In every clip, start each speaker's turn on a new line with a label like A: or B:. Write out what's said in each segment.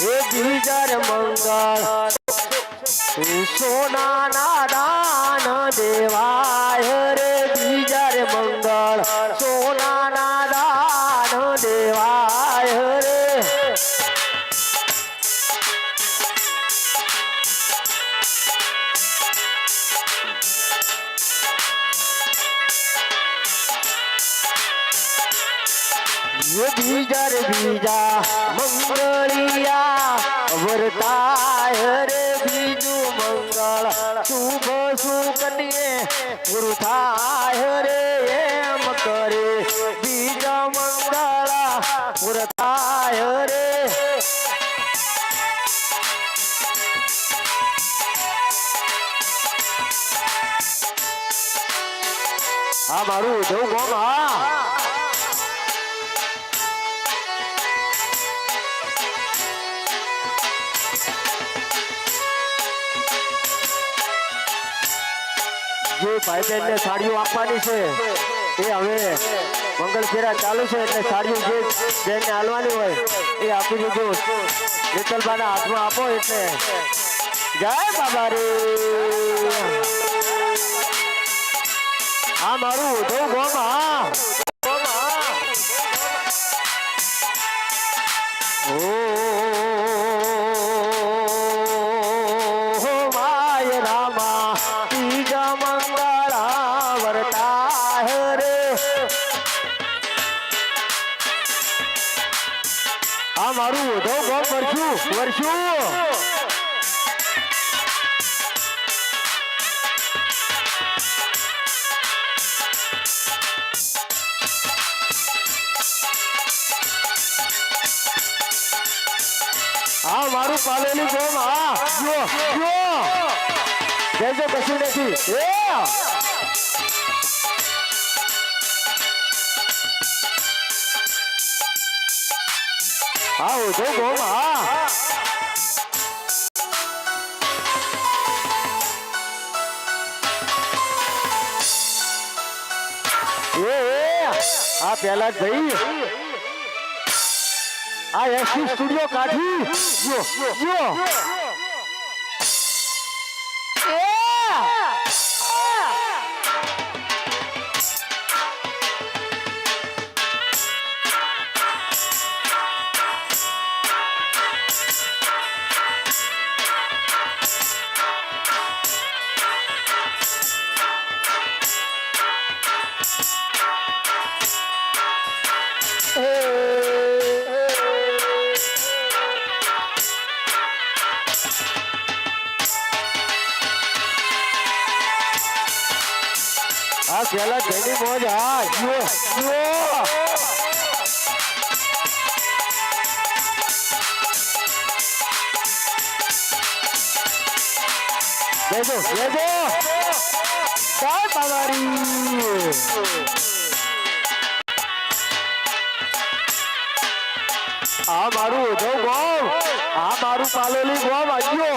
A: હે બીજર મંગળ. સોના ના દાન દેવાય આ મારું જવું કોમ, હા. જે ભાઈ બહેન ને સાડીઓ આપવાની છે, એ હવે મંગળ ફેરા ચાલુ છે, એટલે સાડીઓ જે બેન ને હાલવાની હોય, એ આપી દીધું. વિઠ્ઠલબાના હાથમાં આપો, એટલે. જય બાબા રે આ મારું ઉધવ ગોમ હા ગોમ હા ઓ માય રામા તીજ મંગળા વરતા રે આ મારું ઉધવ ગોમ વર્ષું વર્ષું કેજો કશું નથી એ આવો જો ગોમ હા આ પેલા ભાઈ આ એસી સ્ટુડિયો કાઢી જો જો જય બાબારી આ મારું ઉધવ ગોમ. આ મારું પાલેલી ગોમ. આજ્યો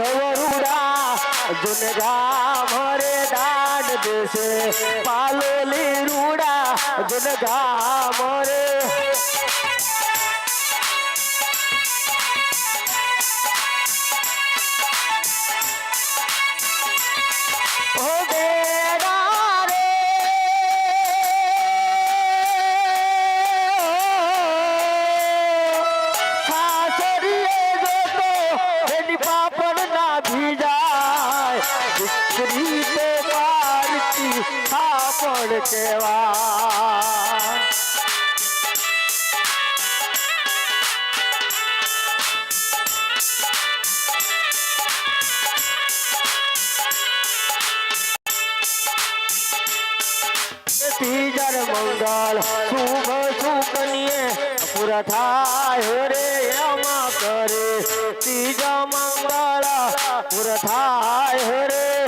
A: શોધવરુડા જુન ગામ રે દાન દેશે. પાલોલી રૂડા જુન ગામ મંગળ શુભ સુકન્યે પૂરા થાય રે એમાં કરે. ત્રીજા મંગળ પૂરા રે.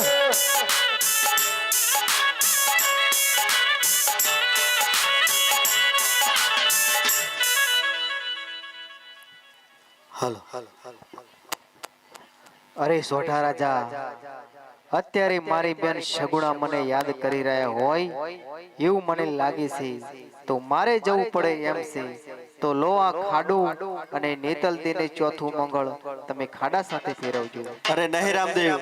B: હાલો. અરે, સોઢા રાજા. અત્યારે મારી બેન સગુણા મને યાદ કરી રહ્યા હોય એવું મને લાગે છે. તો મારે જવું પડે એમ છે. તો લો આ ખાડું અને નેતલ તેને ચોથું મંગળ. તમે ખાડા સાથે ફેરવજો.
C: અરે નહીં રામદેવ.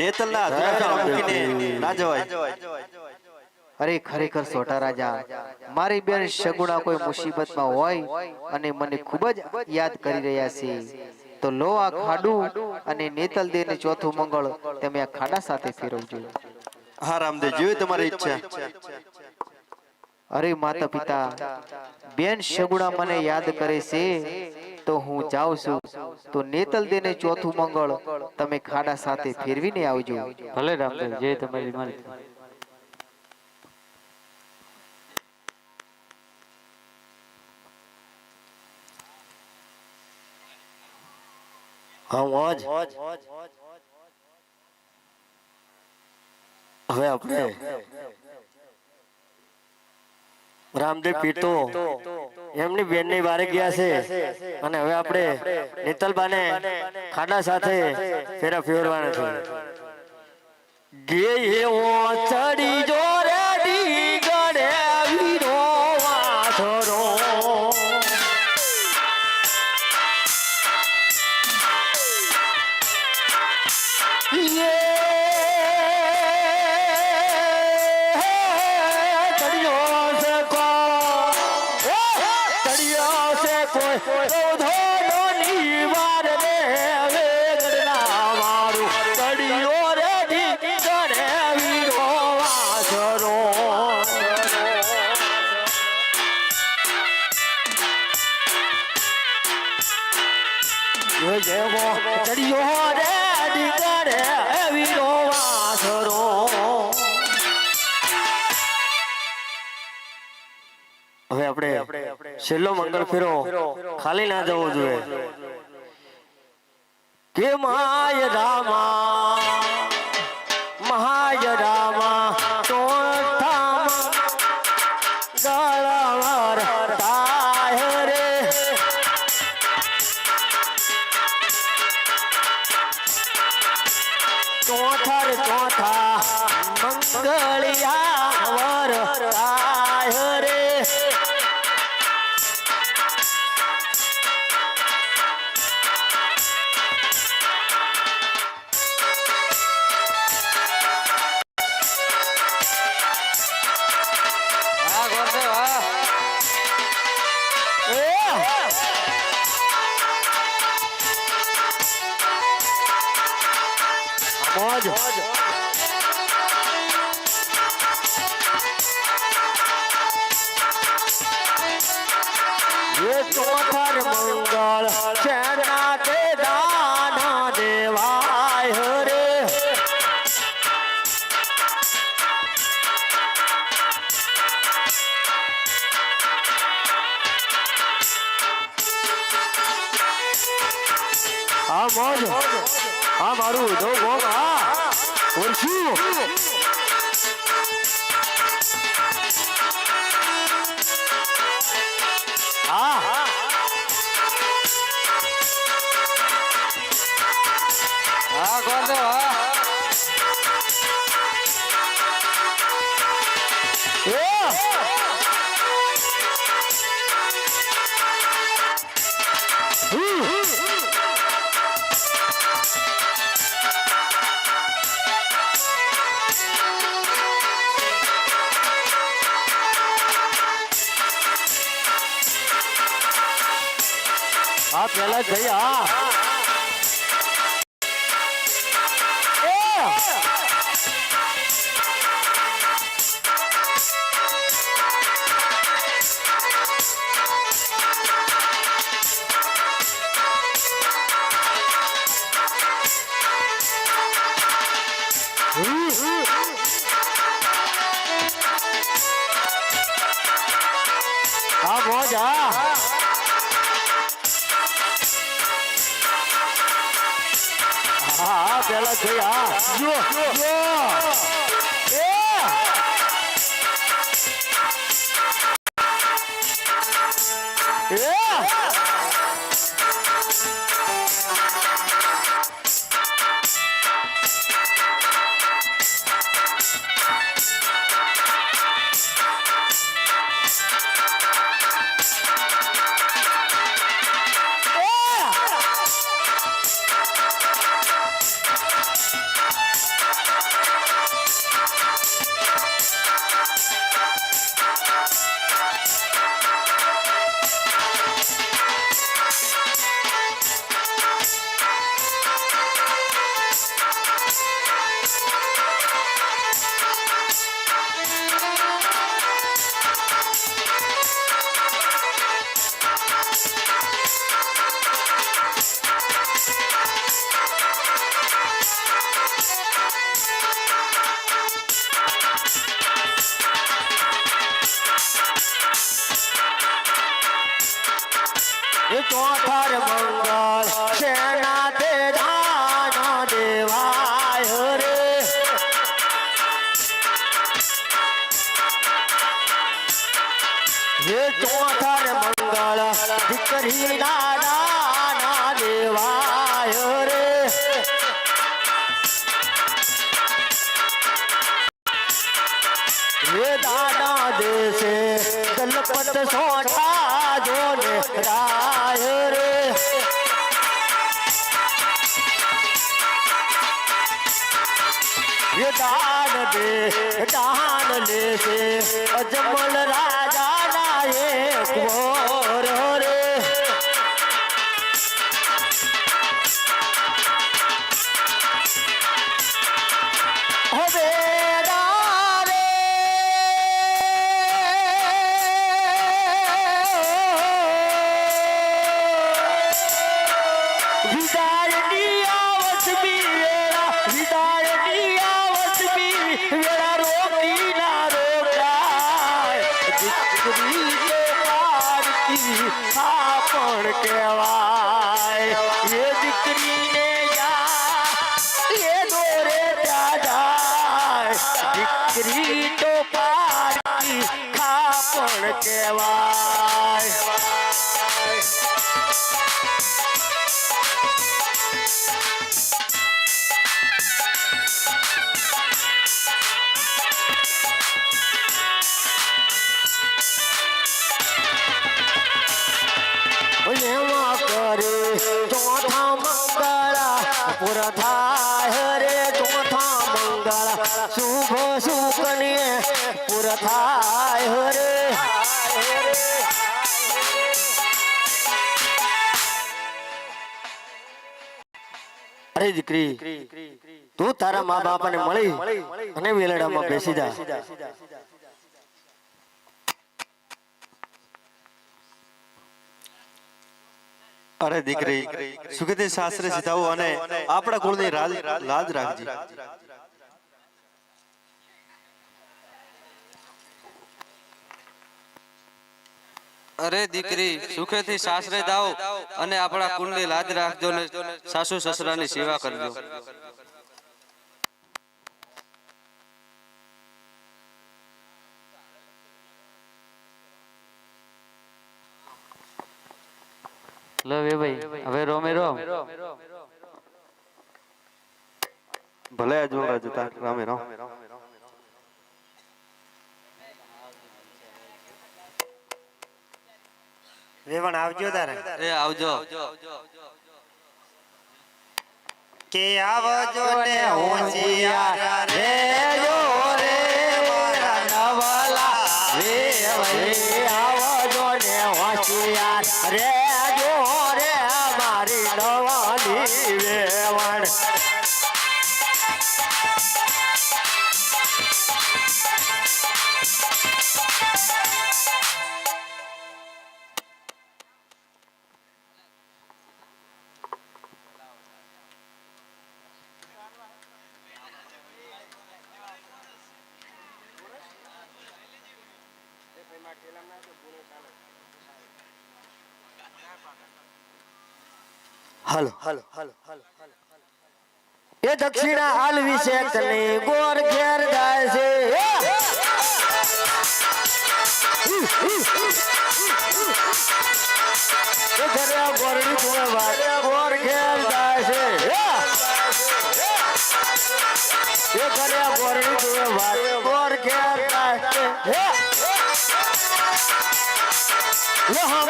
C: નેતલ ના મૂકીને ના જવાય.
B: અરે ખરેખર સોટા રાજા મારી બેન સગુણા કોઈ મુસીબતમાં હોય અને મને ખૂબ જ યાદ કરી રહ્યા છે. તો લો આ ખાડું અને નેતલ દેને ચોથું મંગળ તમે આ ખાડા સાથે ફેરવજો.
C: હા રામદેવ જેવી તમારી ઈચ્છા.
B: અરે માતા પિતા બેન સગુણા મને યાદ કરે છે તો હું જાઉં છું. તો નેતલ દેને ચોથું મંગળ તમે ખાડા સાથે ફેરવીને આવજો.
D: ભલે રામદેવ જે તમારી મારી
A: હા હવે આપણે રામદેવ પીતો, એમની બેનની બારે ગયા છે. અને હવે આપણે નીતલબાને ખાડા સાથે ફેરા ફેરવાના છે. હે ચડી ફેરો ખાલી ના જવો જોઈએ. કે માય રામા મોજ ये ચોથર મંગળ સેના તે દાન દેવાય રે આ મોજ આ મારું આ vivo. આ પેલા જઈ હા આ પેલા જોઈ આ જો જો એ એ એ દાન દે દાન લેશે અજમલ રાજા ના એક વોર. કહેવાય. એ દીકરીને યા એ દોરે દાદા દીકરી તો પાડી ખા પણ કહેવાય. મંગળા પૂરા થાય રે ચોથા મંગળા. શુભ સુકને પૂરા રે અરે દીકરી, તું તારા મા બાપાને મળી અને વેલડામાં બેસી જા.
C: અરે દીકરી સુખેથી સાસરે સીધાવું અને આપણા કુળની લાજ રાખજી.
E: અરે દીકરી સુખેથી સાસરે જાઓ અને આપણા કુળની લાજ રાખજો ને સાસુ સસરાની સેવા કરજો.
D: લો વે ભાઈ હવે રોમે રોમ
C: ભલે અજમલ જતા રામે રામ
A: વેવણ આવજો તારે.
E: એ આવજો.
A: કે આવજો ને હોશિયાર રે જો રે મારા નવલા. રે આવજો ને હોશિયાર રે. હલો હલો હલો હલો એ દક્ષિણા આલવી છે તને ગોર ઘેર ગાય છે. ગોર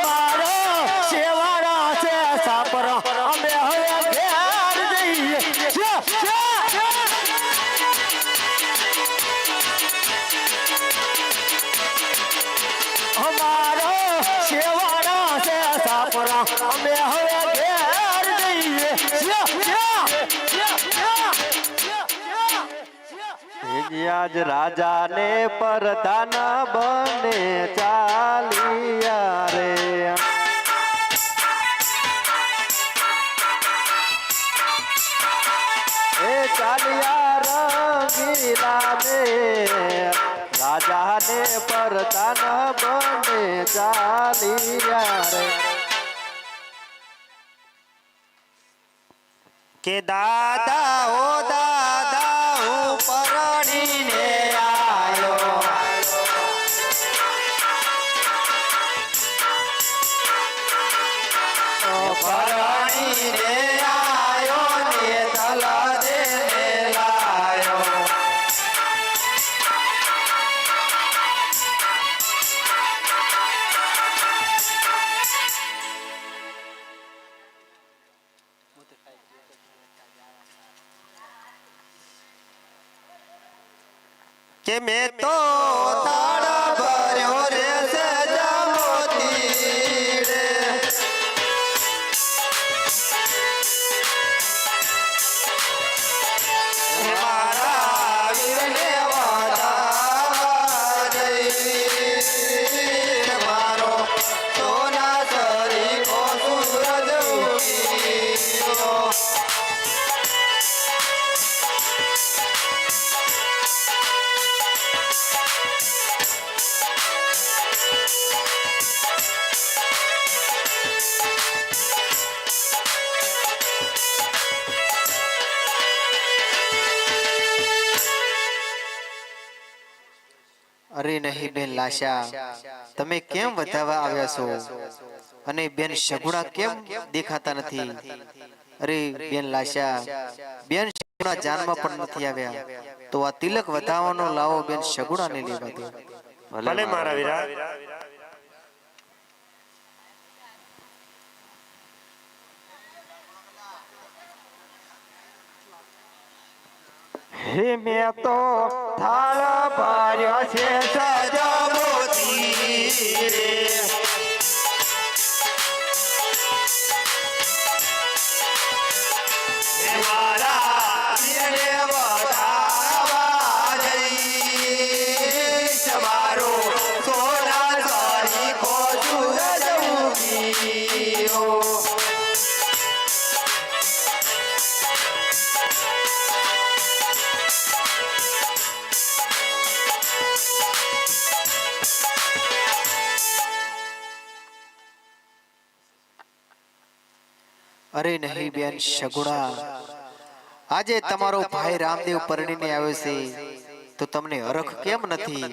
C: આજ રાજાને પરધાન બને ચાલિયા રે એ ચાલિયા રંગીલા ને રાજાને પરધાન બને ચાલિયા રે કે દાદા ઓ કે મેં તો તાળા
B: લાશા તમે કેમ વધાવા આવ્યા છો? અને બેન સગુણા કેમ દેખાતા નથી? અરે બેન લાશા બેન સગુણા જાનમાં પણ નથી આવ્યા. તો આ તિલક વધાવવાનો લાવો બેન સગુણાને લેવા દો.
D: ભલે મારા વીરા.
A: હે મેં તો થાળ ભર્યો છે
C: સજામોતી રે
B: અરે નહીં બેન, સગુણા. આજે તમારો ભાઈ રામદેવ પરણીને આવ્યો છે, તો તમને હરખ કેમ નથી?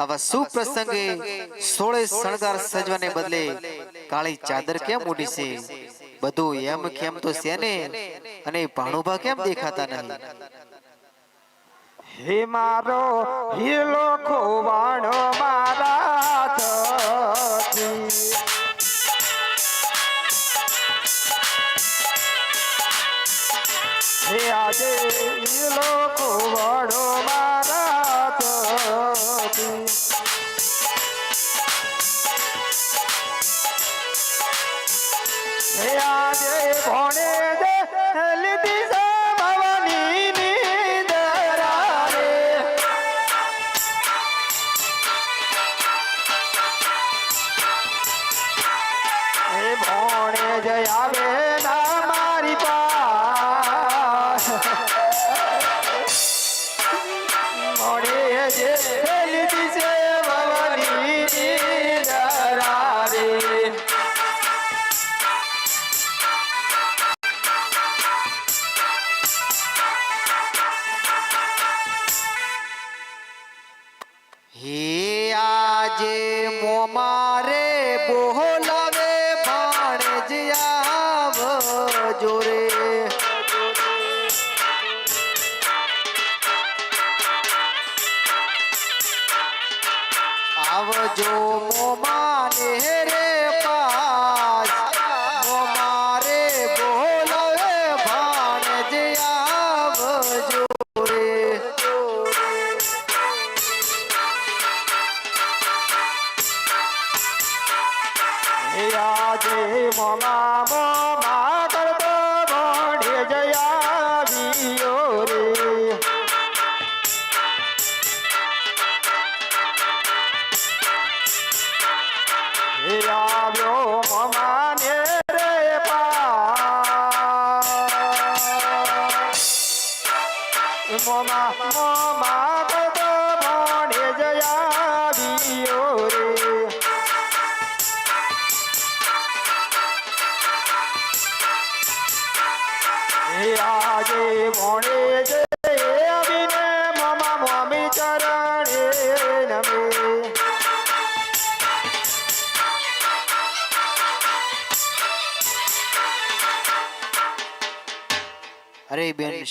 B: આવા સુપ્રસંગે સોળે શણગાર સજવાને બદલે કાળી ચાદર કેમ ઉડી છે? બધું એમ કેમ તો છે અને ભાણુભા કેમ દેખાતા નહીં?
A: હે મારો હીલો ખોવાણો મારા હે આજે હીલો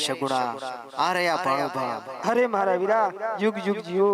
B: સગુણા આ રહ્યા ભાણુભા.
A: અરે મારા વીરા યુગ યુગ જીવો.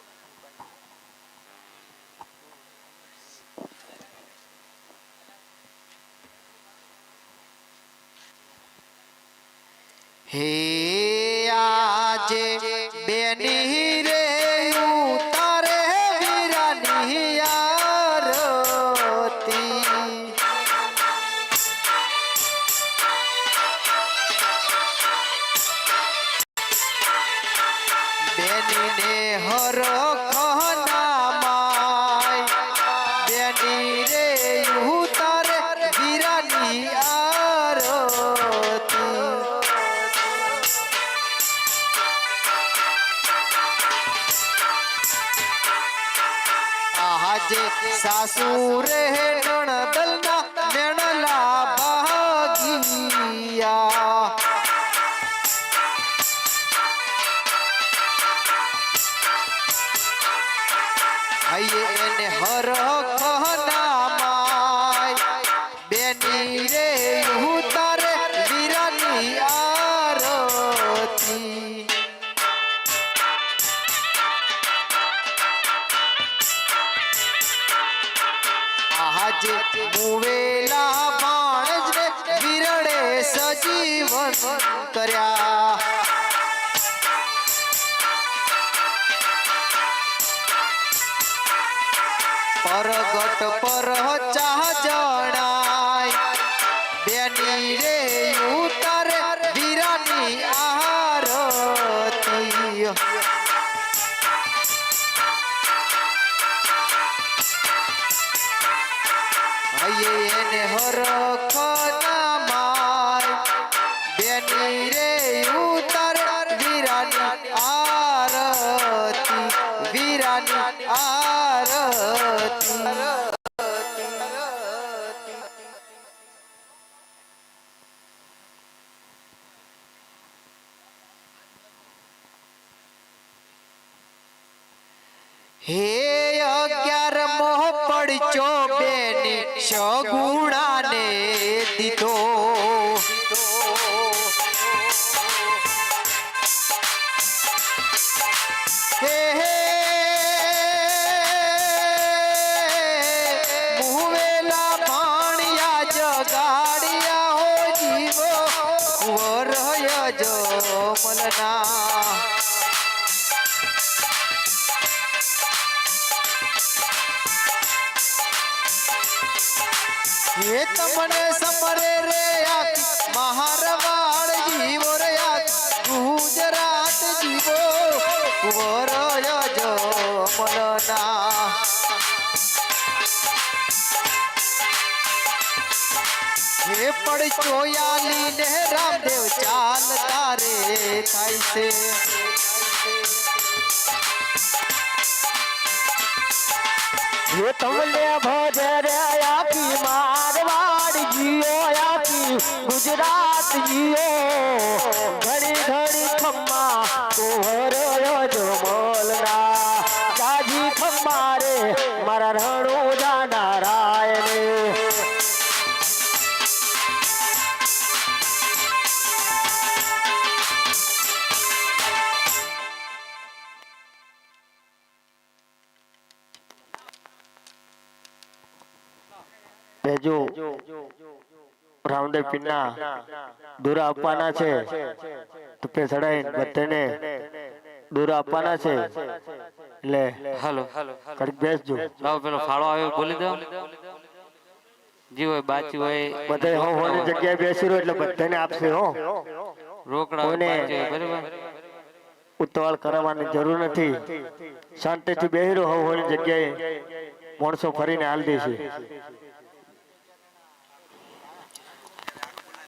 B: હે આજે બેની আইয়ে এনে হর কহন ये ने हर અમલના એ તમને સમરે રે મહારવાડ જીવો રે ગુજરાત જીવો કુંવરય હે પડ ચોયાલી ને રામદેવ ચાલ તારે થાય છે.
A: હે તમને ભજરે આપી મારવાડ જીઓ આપી ગુજરાત જીઓ ઘડી ઘડી ખમ્મા કુંવર જો બોલરા. કાજી ખમ્મા રે, મારા રણુ રામદેવ પીરના દોરા આપવાના છે તો પે ચડાઈ બધાને દોરા આપવાના છે. એટલે
E: હાલો
A: કડક બેસજો.
E: લાવ પેલો ફાળો આવ્યો બોલી દો. જી હોય બાચી હોય
A: બધા હો હોની જગ્યાએ બેસી રહ્યો એટલે બધાને આપશે હો.
E: રોકડા? બરાબર?
A: ઉતાવળ કરાવવાની જરૂર નથી. શાંતિથી બેહી રહ્યો હો હોની જગ્યાએ. માણસો ફરીને હાલ દેશે.